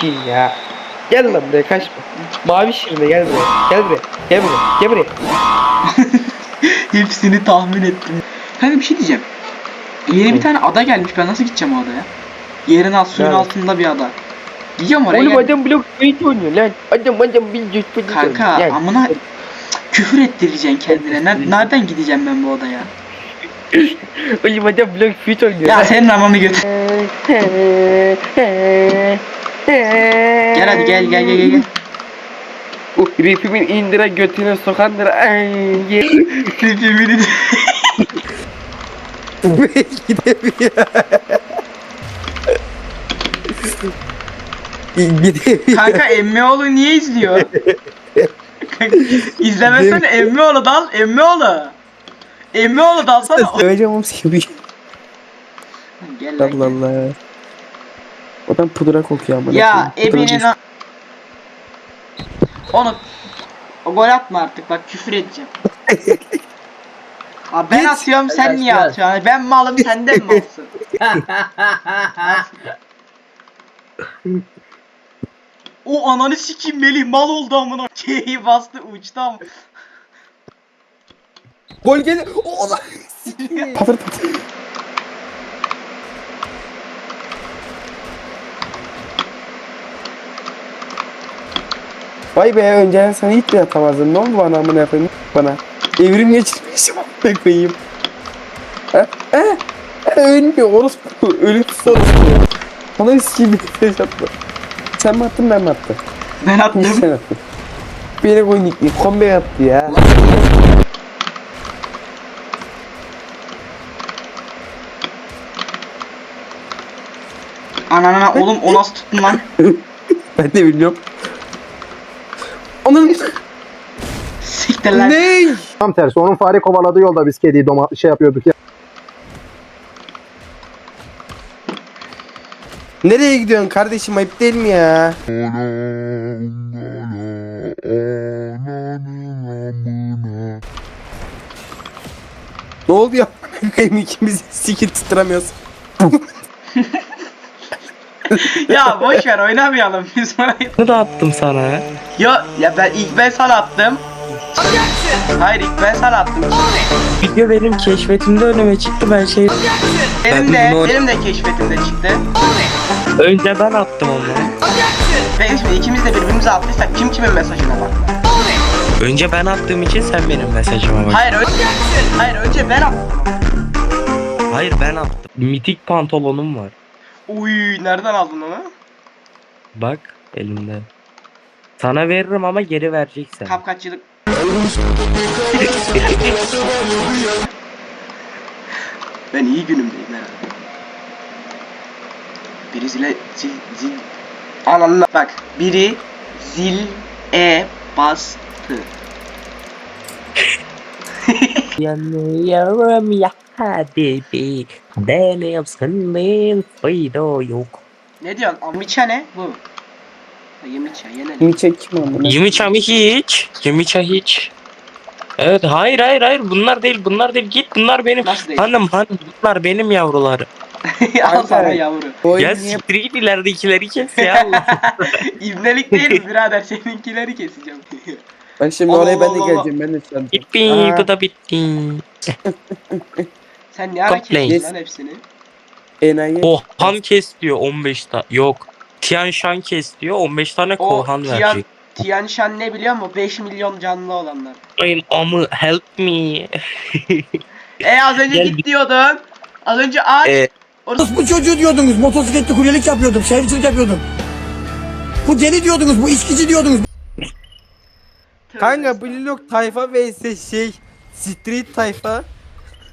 sikeyim ya. Gel lan buraya kaçma. Mavi şirine gel buraya. Gel buraya. Gel buraya. Gel buraya. Hepsini tahmin ettim. Kanka bir şey diyeceğim. Yeni bir tane ada gelmiş. Ben nasıl gideceğim o adaya? Yerin alt suyun Nerede? altında bir ada. Gidiyorum oraya. Oğlum gel. adam blok tweet oynuyor lan. Adam adam bir tweet oynuyor. Kanka amına küfür ettireceksin kendine. Ne- nereden gideceğim ben bu odaya? Oğlum adam blok tweet oynuyor. Ya senin ananı götür. Gel hadi gel gel gel gel. gel. Uh, ripimin indire götüne sokandır. Ay, ye. Ripimini de- Gidemiyor. Gidemiyor. Kanka Emmioğlu niye izliyor? İzlemesene Emmioğlu dal Emmioğlu. Emmioğlu dalsana. Söyleyeceğim gibi. Gel lan. Allah. Allah. Adam pudra kokuyor ama. Ya ebinin a- Onu o gol atma artık bak küfür edeceğim. Abi ben Git. atıyorum sen niye atıyorsun? Ben malım sen de mi malsın? o ananı sikeyim Melih mal oldu amına. K'yi bastı uçtu ama. Gol gelir. O da. patır patır. Vay be önceden sana hiç mi atamazdım? Ne oldu bana amına koyayım bana? Evrim geçirmişim amına koyayım. Ha? Ha? Ha? Ölmüyor orospu. Ölümsüz orospu. Bana sikiyim bir şey atma. Sen mi attın ben mi attım? Ben attım. sen attın? Beni koy nickli. Kombe attı ya. Ananana oğlum o nasıl tuttun lan? Ben de bilmiyorum. Onun Siktir lan. ne? Tam tersi onun fare kovaladığı yolda biz kediyi doma şey yapıyorduk ya. Nereye gidiyorsun kardeşim ayıp değil mi ya? Ne oldu ya? Benim ikimiz sikir tutturamıyoruz. ya boş ver oynamayalım biz orayı. Ne da attım sana ya? Ya ya ben ilk ben sana attım. Hayır ilk ben sana attım. Video benim keşfetimde önüme çıktı ben şey... Benim Ben de bunu- benim de keşfetimde çıktı. Önce ben attım onu. Ve şimdi ikimiz de birbirimize attıysak kim kimin mesajına bak. Önce ben attığım için sen benim mesajıma bak. Hayır önce Hayır önce ben attım. Hayır ben attım. Mitik pantolonum var. Uy nereden aldın onu? Bak elimde. Sana veririm ama geri vereceksen. Kapkaççılık. ben iyi günümdeyim herhalde. Biri zile zil zil Ananla bak biri zil e bastı. Yanıyorum ya hadi bir Denem senin fayda yok. Ne diyorsun? Amiça ne bu? Yemiça yene. Kimi çek kim amına? Yemiça mı hiç? Yemiça hiç. Evet hayır hayır hayır bunlar değil bunlar değil git bunlar benim. Nasıl değil? Hanım hanım bunlar benim yavruları. Al sana Alper. yavru. Bu oyun Ya niye siktir git ileridekileri kes ya. İbnelik değil birader? Seninkileri keseceğim. Bak şimdi Allah oraya ben Allah de Allah. geleceğim ben de an. bitti Aa. bu da bitti. Sen ne ara kestin lan hepsini? Enayi. Kohan kes diyor 15 tane. Yok. Tian Shan kes diyor 15 tane O Kohan Tian, verecek. Tian Shan ne biliyor musun? 5 milyon canlı olanlar. Benim amı help me. E az önce Gel git diyordun. Az önce aç. E, Orası Bu çocuğu diyordunuz, motosikletli kuryelik yapıyordum, şerifçilik yapıyordum. Bu deli diyordunuz, bu içkici diyordunuz. Kanka Blok tayfa vs şey Street tayfa.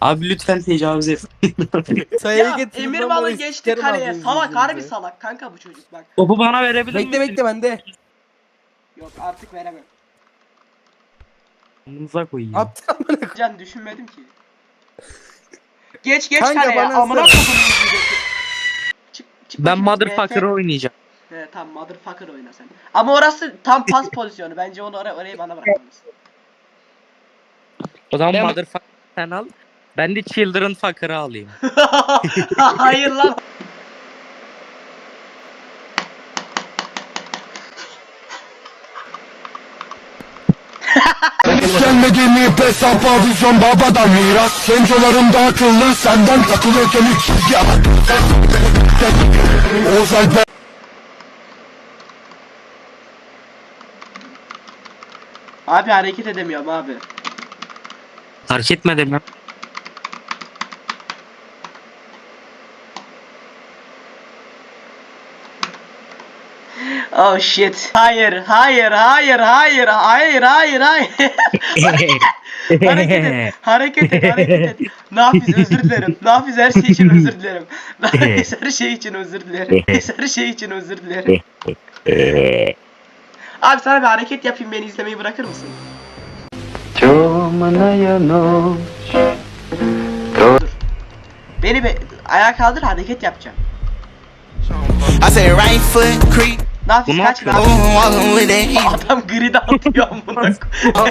Abi lütfen tecavüz et. Sayıya Ya Emir Bal'ı burayı, geçti sikerim kaleye. ağzınızı Salak yüzünüzü. harbi salak kanka bu çocuk bak. Topu bana verebilir Bekle bekle bende. Yok artık veremem. Amınıza koyayım. Aptal amına. Can düşünmedim ki. Geç geç Kanka, kaleye. bana Amına yüzündeki. Çık, çık Ben bakayım, motherfucker'ı BF. oynayacağım. He tamam motherfucker oyna sen. Ama orası tam pas pozisyonu. Bence onu oraya, orayı bana bırakmalısın. O zaman Ben- motherfucker sen al. Ben de Children Fucker'ı alayım. Hayır lan. Senmediğimi hesaba vizyon babadan miras Sencolarımda akıllı senden takılırken hiç ya Ozal ben Abi hareket edemiyorum abi. Fark etmedim ya. Oh shit. Hayır, hayır, hayır, hayır, hayır, hayır, hayır. hareket et, hareket et, hareket et. Nafiz özür dilerim. Nafiz her şey için özür dilerim. Nafiz her şey için özür dilerim. Nafiz her şey için özür dilerim. Abi sana bir hareket yapayım beni izlemeyi bırakır mısın? Dur. Beni be ayağa kaldır hareket yapacağım. I said right foot creep, Kaç with that heat. Adam grid atıyor amına Adam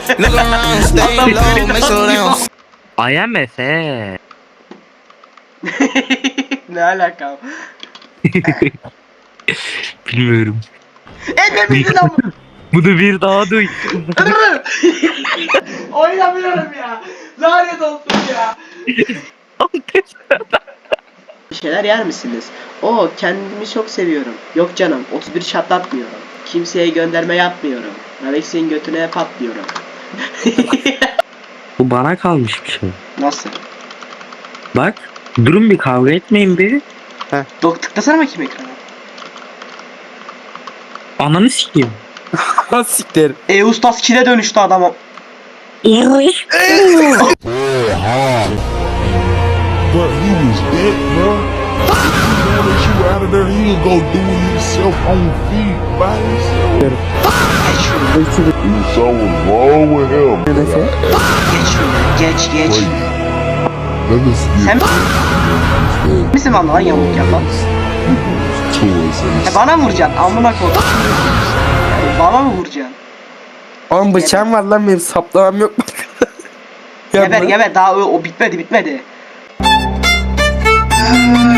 grid atıyor. I am Efe. ne alaka? Bilmiyorum. Misin lan bu? Bunu bir daha duy. Oynamıyorum ya. Lanet olsun ya. Bir şeyler yer misiniz? O kendimi çok seviyorum. Yok canım 31 şatlatmıyorum. Kimseye gönderme yapmıyorum. Alex'in götüne patlıyorum. Bu bana kalmış bir şey. Nasıl? Bak. Durun bir kavga etmeyin bir. Dok tıklasana bakayım ekrana. Ananı sikeyim. Ha siktir. E ustas kile dönüştü adam. o. But he was dead bro Now that you out of there he go do it himself on feet by himself What's so wrong with him? Geç şuraya. Geç geç. Let us Sen get misin bana lan yamuk yapan? E bana vuracaksın amına. Yani bana mı vuracaksın? Oğlum bıçağım var lan benim saplamam yok? Geber geber daha o, o bitmedi bitmedi. 嗯